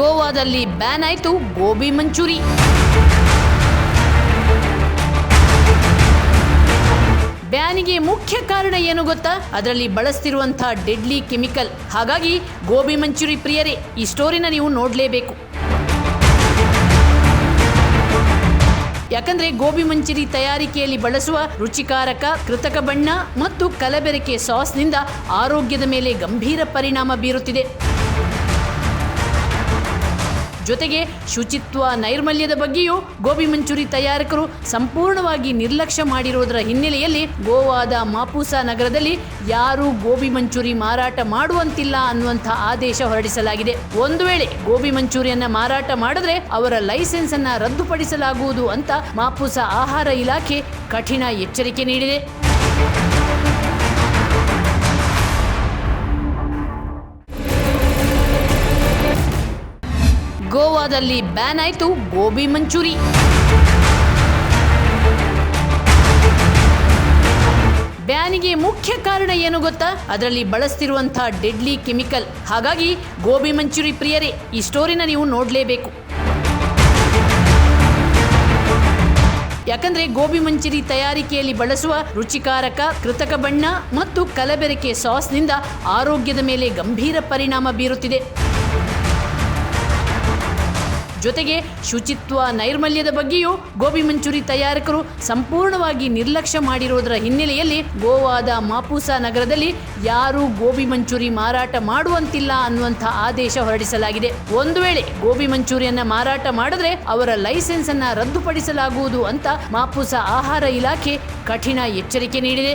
ಗೋವಾದಲ್ಲಿ ಬ್ಯಾನ್ ಆಯಿತು ಗೋಬಿ ಮಂಚೂರಿ. ಬ್ಯಾನಿಗೆ ಮುಖ್ಯ ಕಾರಣ ಏನು ಗೊತ್ತಾ? ಅದರಲ್ಲಿ ಬಳಸ್ತಿರುವಂತಹ ಡೆಡ್ಲಿ ಕೆಮಿಕಲ್. ಹಾಗಾಗಿ ಗೋಬಿ ಮಂಚೂರಿ ಪ್ರಿಯರೇ, ಈ ಸ್ಟೋರಿನ ನೀವು ನೋಡಲೇಬೇಕು. ಯಾಕಂದ್ರೆ ಗೋಬಿ ಮಂಚೂರಿ ತಯಾರಿಕೆಯಲ್ಲಿ ಬಳಸುವ ರುಚಿಕಾರಕ, ಕೃತಕ ಬಣ್ಣ ಮತ್ತು ಕಲಬೆರಕೆ ಸಾಸ್ನಿಂದ ಆರೋಗ್ಯದ ಮೇಲೆ ಗಂಭೀರ ಪರಿಣಾಮ ಬೀರುತ್ತಿದೆ. ಜೊತೆಗೆ ಶುಚಿತ್ವ ನೈರ್ಮಲ್ಯದ ಬಗ್ಗೆಯೂ ಗೋಬಿ ಮಂಚೂರಿ ತಯಾರಕರು ಸಂಪೂರ್ಣವಾಗಿ ನಿರ್ಲಕ್ಷ್ಯ ಮಾಡಿರುವುದರ ಹಿನ್ನೆಲೆಯಲ್ಲಿ ಗೋವಾದ ಮಾಪುಸಾ ನಗರದಲ್ಲಿ ಯಾರೂ ಗೋಬಿ ಮಂಚೂರಿ ಮಾರಾಟ ಮಾಡುವಂತಿಲ್ಲ ಅನ್ನುವಂಥ ಆದೇಶ ಹೊರಡಿಸಲಾಗಿದೆ. ಒಂದು ವೇಳೆ ಗೋಬಿ ಮಂಚೂರಿಯನ್ನ ಮಾರಾಟ ಮಾಡಿದ್ರೆ ಅವರ ಲೈಸೆನ್ಸ್ ಅನ್ನ ರದ್ದುಪಡಿಸಲಾಗುವುದು ಅಂತ ಮಾಪುಸಾ ಆಹಾರ ಇಲಾಖೆ ಕಠಿಣ ಎಚ್ಚರಿಕೆ ನೀಡಿದೆ. ಗೋವಾದಲ್ಲಿ ಬ್ಯಾನ್ ಆಯಿತು ಗೋಬಿ ಮಂಚೂರಿ. ಬ್ಯಾನಿಗೆ ಮುಖ್ಯ ಕಾರಣ ಏನು ಗೊತ್ತಾ? ಅದರಲ್ಲಿ ಬಳಸ್ತಿರುವಂತಹ ಡೆಡ್ಲಿ ಕೆಮಿಕಲ್. ಹಾಗಾಗಿ ಗೋಬಿ ಮಂಚೂರಿ ಪ್ರಿಯರೇ, ಈ ಸ್ಟೋರಿನ ನೀವು ನೋಡಲೇಬೇಕು. ಯಾಕಂದ್ರೆ ಗೋಬಿ ಮಂಚೂರಿ ತಯಾರಿಕೆಯಲ್ಲಿ ಬಳಸುವ ರುಚಿಕಾರಕ ಕೃತಕ ಬಣ್ಣ ಮತ್ತು ಕಲಬೆರಕೆ ಸಾಸ್ನಿಂದ ಆರೋಗ್ಯದ ಮೇಲೆ ಗಂಭೀರ ಪರಿಣಾಮ ಬೀರುತ್ತಿದೆ. ಜೊತೆಗೆ ಶುಚಿತ್ವ ನೈರ್ಮಲ್ಯದ ಬಗ್ಗೆಯೂ ಗೋಬಿ ಮಂಚೂರಿ ತಯಾರಕರು ಸಂಪೂರ್ಣವಾಗಿ ನಿರ್ಲಕ್ಷ್ಯ ಮಾಡಿರುವುದರ ಹಿನ್ನೆಲೆಯಲ್ಲಿ ಗೋವಾದ ಮಾಪುಸಾ ನಗರದಲ್ಲಿ ಯಾರೂ ಗೋಬಿ ಮಂಚೂರಿ ಮಾರಾಟ ಮಾಡುವಂತಿಲ್ಲ ಅನ್ನುವಂಥ ಆದೇಶ ಹೊರಡಿಸಲಾಗಿದೆ. ಒಂದು ವೇಳೆ ಗೋಬಿ ಮಂಚೂರಿಯನ್ನ ಮಾರಾಟ ಮಾಡಿದ್ರೆ ಅವರ ಲೈಸೆನ್ಸ್ ಅನ್ನ ರದ್ದುಪಡಿಸಲಾಗುವುದು ಅಂತ ಮಾಪುಸಾ ಆಹಾರ ಇಲಾಖೆ ಕಠಿಣ ಎಚ್ಚರಿಕೆ ನೀಡಿದೆ.